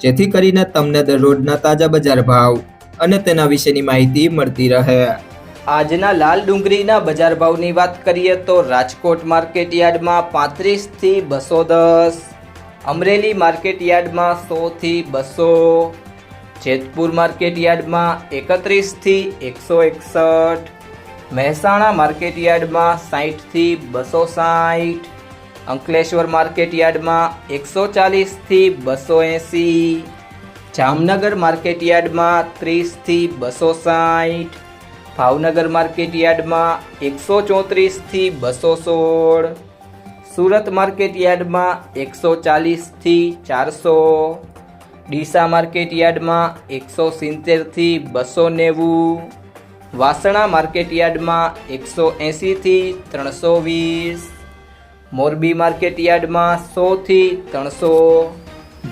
જેથી કરીને તમને દરરોજના તાજા બજાર ભાવ અને તેના વિશેની માહિતી મળતી રહે. આજના લાલ ડુંગળીના બજાર ભાવની વાત કરીએ તો રાજકોટ માર્કેટ યાર્ડમાં પાંત્રીસથી બસો દસ, અમરેલી માર્કેટ યાર્ડમાં સોથી બસો, જેતપુર માર્કેટ યાર્ડમાં એકત્રીસથી એકસો એકસઠ, મહેસાણા માર્કેટ યાર્ડમાં સાહીઠથી બસો સાઠ અંકલેશ્વર માર્કેટ યાર્ડમાં એકસો ચાલીસથી બસો એંસી. જામનગર માર્કેટ યાર્ડમાં ત્રીસથી બસો સાઠ ભાવનગર માર્કેટ યાર્ડમાં એકસો ચોત્રીસથી બસો સોળ. સુરત માર્કેટ યાર્ડમાં એકસો ચાલીસથી ચારસો. ડીસા માર્કેટ યાર્ડમાં એકસો સિત્તેરથી બસો નેવું. વાસણા માર્કેટ યાર્ડમાં એકસો એંસીથી ત્રણસો વીસ. મોરબી માર્કેટ યાર્ડમાં સોથી ત્રણસો.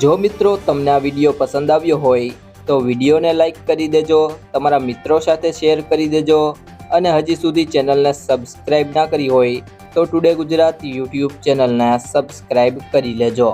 જો મિત્રો તમને આ વીડિયો પસંદ આવ્યો હોય, તો વિડીયોને લાઈક કરી દેજો, તમારા મિત્રો સાથે શેર કરી દેજો, અને હજી સુધી ચેનલને સબસ્ક્રાઈબ ના કરી હોય, તો ટુડે ગુજરાત યુટ્યુબ ચેનલને સબસ્ક્રાઈબ કરી લેજો.